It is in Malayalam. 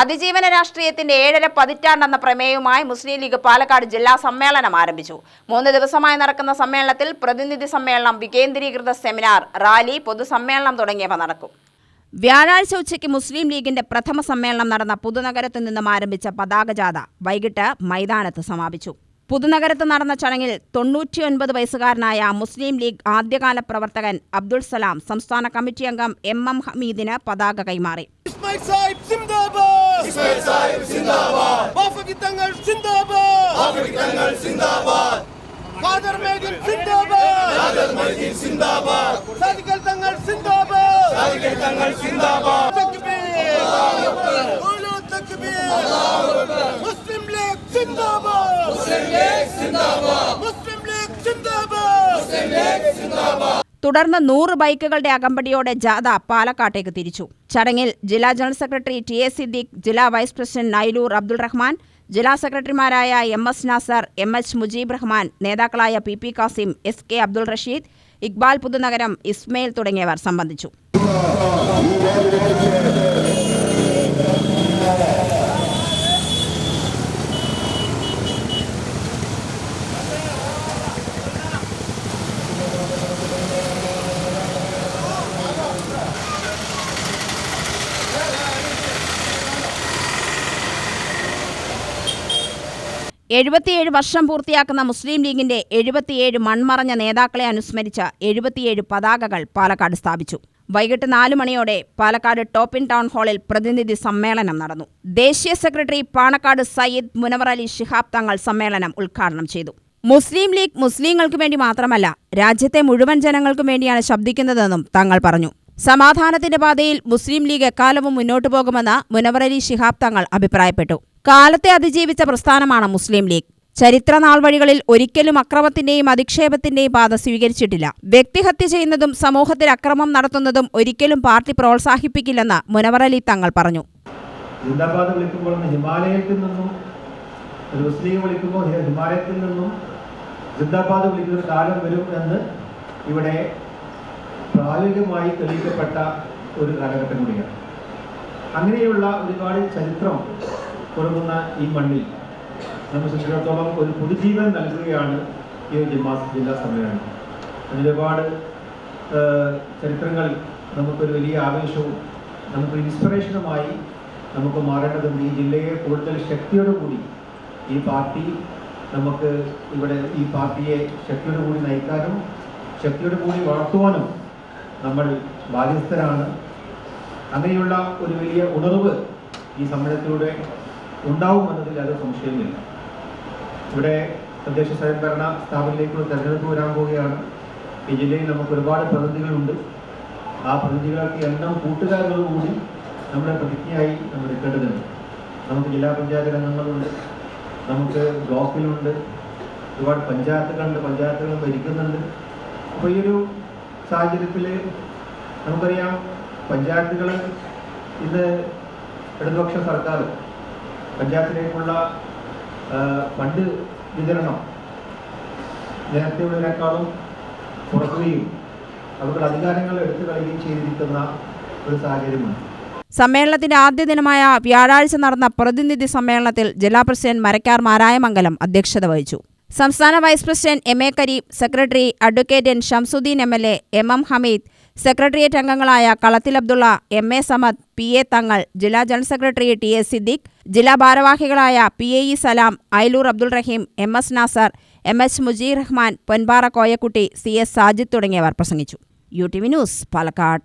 അതിജീവന രാഷ്ട്രീയത്തിന്റെ ഏഴര പതിറ്റാണ്ടെന്ന പ്രമേയവുമായി മുസ്ലിം ലീഗ് പാലക്കാട് ജില്ലാ സമ്മേളനം ആരംഭിച്ചു. മൂന്ന് ദിവസമായി നടക്കുന്ന സമ്മേളനത്തിൽ പ്രതിനിധി സമ്മേളനം വികേന്ദ്രീകൃത സെമിനാർ റാലി പൊതുസമ്മേളനം തുടങ്ങിയവ നടക്കും. വ്യാഴാഴ്ച ഉച്ചയ്ക്ക് മുസ്ലിം ലീഗിന്റെ പ്രഥമ സമ്മേളനം നടന്ന പുതുനഗരത്ത് നിന്നും ആരംഭിച്ച പതാകജാഥ വൈകിട്ട് മൈതാനത്ത് സമാപിച്ചു. പുതുനഗരത്ത് നടന്ന ചടങ്ങിൽ തൊണ്ണൂറ്റിയൊൻപത് വയസ്സുകാരനായ മുസ്ലിം ലീഗ് ആദ്യകാല പ്രവർത്തകൻ അബ്ദുൾ സലാം സംസ്ഥാന കമ്മിറ്റി അംഗം എം എം ഹമീദിന് പതാക കൈമാറി. ഇസ്മായിൽ സാഹിബ് തങ്ങൾ സിന്ദാബാദ്. തങ്ങൾ സിന്ദാബാദ് സിന്ദാബാദ്. സിന്ദാബാദ് തങ്ങൾ സിന്ദാബാദ്. തങ്ങൾ അക്ബർ തക്ബീർ അക്ബർ മുസ്ലിം ലീഗ് സിന്ദാബാദ്. മുസ്ലിം ലീഗ് സിന്ദാബാദ്. മുസ്ലിം ലീഗ് സിന്ദാബാദ്. മുസ്ലിം ലീഗ് സിന്ദാബാദ്. തുടർന്ന് നൂറ് ബൈക്കുകളുടെ അകമ്പടിയോടെ ജാഥ പാലക്കാട്ടേക്ക് തിരിച്ചു ചടങ്ങിൽ ജില്ലാ general secretary T A Siddique ജില്ലാ വൈസ് പ്രസിഡന്റ് നൈലൂർ അബ്ദുൾ റഹ്മാൻ ജില്ലാ സെക്രട്ടറിമാരായ M S Nasar M H Mujeeb Rahman നേതാക്കളായ P P Kasim S K Abdul Rasheed Iqbal Puthunagaram Ismail തുടങ്ങിയവർ സംബന്ധിച്ചു. എഴുപത്തിയേഴ് വർഷം പൂർത്തിയാക്കുന്ന മുസ്ലിം ലീഗിന്റെ എഴുപത്തിയേഴ് മൺമറഞ്ഞ നേതാക്കളെ അനുസ്മരിച്ച എഴുപത്തിയേഴ് പതാകകൾ പാലക്കാട് സ്ഥാപിച്ചു. വൈകിട്ട് നാല് മണിയോടെ പാലക്കാട് ടോപ്പിൻ ടൗൺ ഹാളിൽ പ്രതിനിധി സമ്മേളനം നടന്നു. ദേശീയ സെക്രട്ടറി പാണക്കാട് സയ്യിദ് മുനവർ അലി ഷിഹാബ് തങ്ങൾ സമ്മേളനം ഉദ്ഘാടനം ചെയ്തു. മുസ്ലിം ലീഗ് മുസ്ലിങ്ങൾക്ക് വേണ്ടി മാത്രമല്ല രാജ്യത്തെ മുഴുവൻ ജനങ്ങൾക്കും വേണ്ടിയാണ് ശബ്ദിക്കുന്നതെന്നും തങ്ങൾ പറഞ്ഞു. സമാധാനത്തിന്റെ പാതയിൽ മുസ്ലിം ലീഗ് എക്കാലവും മുന്നോട്ടു പോകുമെന്ന് മുനവർ അലി ശിഹാബ് തങ്ങൾ അഭിപ്രായപ്പെട്ടു. കാലത്തെ അതിജീവിച്ച പ്രസ്ഥാനമാണ് മുസ്ലിം ലീഗ്. ചരിത്ര നാൾവഴികളിൽ ഒരിക്കലും അക്രമത്തിന്റെയും അധിക്ഷേപത്തിന്റെയും പാത സ്വീകരിച്ചിട്ടില്ല. വ്യക്തിഹത്യ ചെയ്യുന്നതും സമൂഹത്തിൽ അക്രമം നടത്തുന്നതും ഒരിക്കലും പാർട്ടി പ്രോത്സാഹിപ്പിക്കില്ലെന്ന് മുനവർ അലി തങ്ങൾ പറഞ്ഞു. ജിന്ദാബാദ് വിളിക്കുമ്പോൾ ഹിമാലയത്തിൽ നിന്നും മുസ്ലിം വിളിക്കുമ്പോൾ ഹിമാലയത്തിൽ നിന്നും ജിന്ദാബാദ് വിളിക്കുന്ന കാലം വരും എന്ന് ഇവിടെ പ്രായോഗികമായി തെളിയിക്കപ്പെട്ട ഒരു കാലഘട്ടം കൂടിയാണ്. അങ്ങനെയുള്ള ഒരുപാട് ചരിത്രം കൊടുക്കുന്ന ഈ മണ്ണിൽ നമ്മൾ സംബന്ധിച്ചിടത്തോളം ഒരു പുതുജീവൻ നൽകുകയാണ് ഈ ജിമാ ജില്ലാ സമ്മേളനം. അതിലൊരുപാട് ചരിത്രങ്ങൾ നമുക്കൊരു വലിയ ആവേശവും നമുക്ക് ഇൻസ്പിറേഷനുമായി നമുക്ക് മാറേണ്ടതുണ്ട്. ഈ ജില്ലയെ കൂടുതൽ ശക്തിയോടു കൂടി ഈ പാർട്ടി നമുക്ക് ഇവിടെ ഈ പാർട്ടിയെ ശക്തിയോടു കൂടി നയിക്കാനും ശക്തിയോടു കൂടി വളർത്തുവാനും നമ്മൾ ബാധ്യസ്ഥരാണ്. അങ്ങനെയുള്ള ഒരു വലിയ ഉണർവ് ഈ സമ്മേളനത്തിലൂടെ ഉണ്ടാവുമെന്നതിൽ അത് സംശയമില്ല ഇവിടെ തദ്ദേശ സ്വയംഭരണ സ്ഥാപനത്തിലേക്കുള്ള തെരഞ്ഞെടുപ്പ് വരാൻ പോവുകയാണ്. ഈ ജില്ലയിൽ നമുക്ക് ഒരുപാട് പ്രതിനിധികളുണ്ട്. ആ പ്രതിനിധികൾക്ക് എണ്ണം കൂട്ടുകാരോടുകൂടി നമ്മുടെ പ്രതിജ്ഞയായി നമ്മൾ എടുക്കേണ്ടതുണ്ട്. നമുക്ക് ജില്ലാ പഞ്ചായത്ത് അംഗങ്ങളുണ്ട്. നമുക്ക് ബ്ലോക്കിലുണ്ട്. ഒരുപാട് പഞ്ചായത്തുകളുണ്ട്. പഞ്ചായത്തുകൾ ഭരിക്കുന്നുണ്ട്. അപ്പോൾ ഈ ഒരു സാഹചര്യത്തിൽ നമുക്കറിയാം പഞ്ചായത്തുകൾ ഇന്ന് ഇടതുപക്ഷ സർക്കാർ പഞ്ചായത്തിലേക്കുള്ള ഫണ്ട് വിതരണം നേരത്തെയുള്ളതിനേക്കാളും കുറക്കുകയും അവരുടെ അധികാരങ്ങൾ എടുത്തു കളയുകയും ചെയ്തിരിക്കുന്ന ഒരു സാഹചര്യമാണ്. സമ്മേളനത്തിന്റെ ആദ്യ ദിനമായ വ്യാഴാഴ്ച നടന്ന പ്രതിനിധി സമ്മേളനത്തിൽ ജില്ലാ പ്രസിഡന്റ് മരക്കാർ മാരായമംഗലം അധ്യക്ഷത വഹിച്ചു. സംസ്ഥാന vice president M A Kareem secretary advocate N. Shamsudheen M L A M M Hameed secretariat അംഗങ്ങളായ Kalathil Abdulla M A Samad P A Thangal ജില്ലാ general secretary T S Siddique ജില്ലാ ഭാരവാഹികളായ P A E Salam Ailur Abdul Raheem M S Nasar M H Mujeer Rahman Ponpara Koyakutty C S Sajid തുടങ്ങിയവർ പ്രസംഗിച്ചു. U T V news Palakkad.